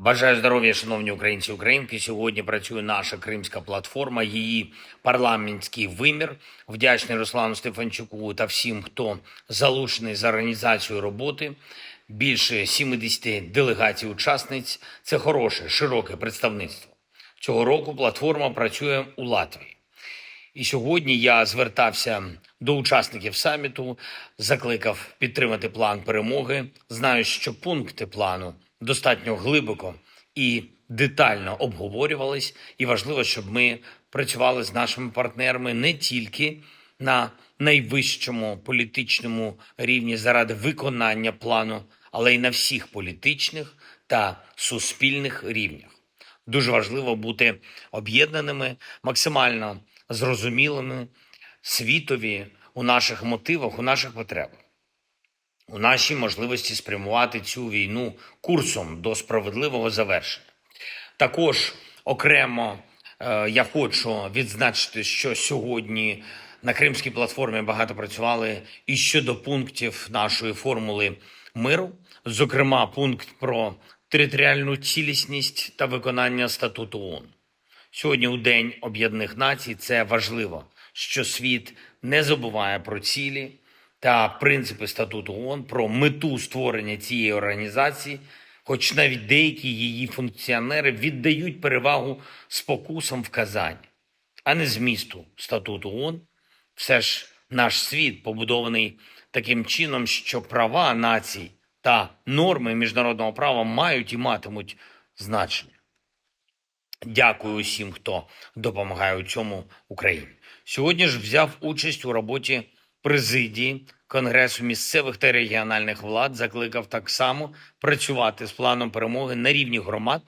Бажаю здоров'я, шановні українці і українки. Сьогодні працює наша кримська платформа, її парламентський вимір. Вдячний Руслану Стефанчуку та всім, хто залучений за організацію роботи. Більше 70 делегацій учасниць це хороше, широке представництво. Цього року платформа працює у Латвії. І сьогодні я звертався до учасників саміту, закликав підтримати план перемоги. Знаю, що пункти плану достатньо глибоко і детально обговорювались, і важливо, щоб ми працювали з нашими партнерами не тільки на найвищому політичному рівні заради виконання плану, але й на всіх політичних та суспільних рівнях. Дуже важливо бути об'єднаними, максимально зрозумілими світові у наших мотивах, у наших потребах, у нашій можливості спрямувати цю війну курсом до справедливого завершення. Також окремо е, я хочу відзначити, що сьогодні на Кримській платформі багато працювали і щодо пунктів нашої формули миру, зокрема, пункт про територіальну цілісність та виконання статуту ООН. Сьогодні, у День Об'єднаних Націй, це важливо, що світ не забуває про цілі та принципи статуту ООН, про мету створення цієї організації, хоч навіть деякі її функціонери віддають перевагу спокусам вказань, а не змісту статуту ООН. Все ж наш світ побудований таким чином, що права націй та норми міжнародного права мають і матимуть значення. Дякую усім, хто допомагає у цьому Україні. Сьогодні ж взяв участь у роботі президії Конгресу місцевих та регіональних влад. Закликав так само працювати з планом перемоги на рівні громад,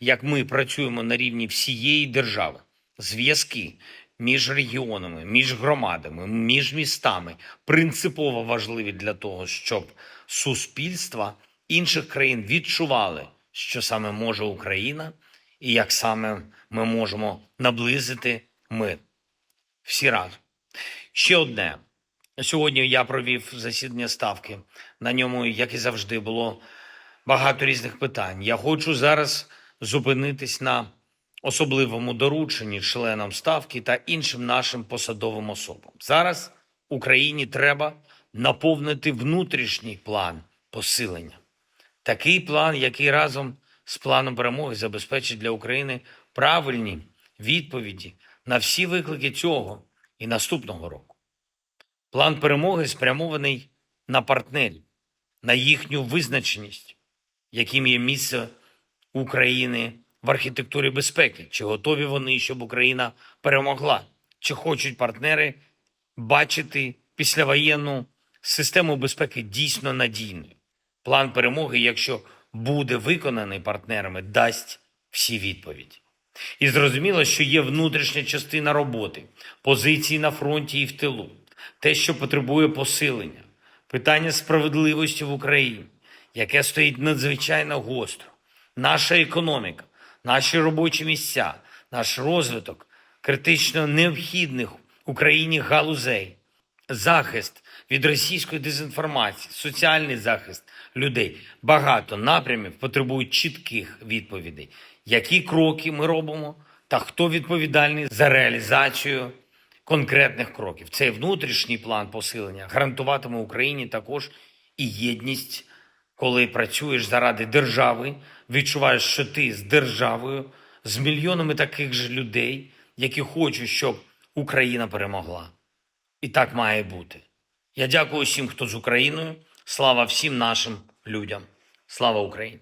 як ми працюємо на рівні всієї держави. Зв'язки між регіонами, між громадами, між містами принципово важливі для того, щоб суспільства інших країн відчували, що саме може Україна і як саме ми можемо наблизити мир. Всі разом. Ще одне. Сьогодні я провів засідання ставки. На ньому, як і завжди, було багато різних питань. Я хочу зараз зупинитись на особливому дорученні членам ставки та іншим нашим посадовим особам. Зараз Україні треба наповнити внутрішній план посилення. Такий план, який разом з планом перемоги забезпечить для України правильні відповіді на всі виклики цього і наступного року. План перемоги спрямований на партнерів, на їхню визначеність, яким є місце України в архітектурі безпеки, чи готові вони, щоб Україна перемогла, чи хочуть партнери бачити післявоєнну систему безпеки дійсно надійною. План перемоги, якщо буде виконаний партнерами, дасть всі відповіді. І зрозуміло, що є внутрішня частина роботи, позиції на фронті і в тилу, те, що потребує посилення, питання справедливості в Україні, яке стоїть надзвичайно гостро, наша економіка, наші робочі місця, наш розвиток критично необхідних Україні галузей, захист від російської дезінформації, соціальний захист людей. Багато напрямів потребують чітких відповідей. Які кроки ми робимо, та хто відповідальний за реалізацію конкретних кроків? Цей внутрішній план посилення гарантуватиме Україні також і єдність, коли працюєш заради держави, відчуваєш, що ти з державою, з мільйонами таких же людей, які хочуть, щоб Україна перемогла. І так має бути. Я дякую всім, хто з Україною. Слава всім нашим людям. Слава Україні!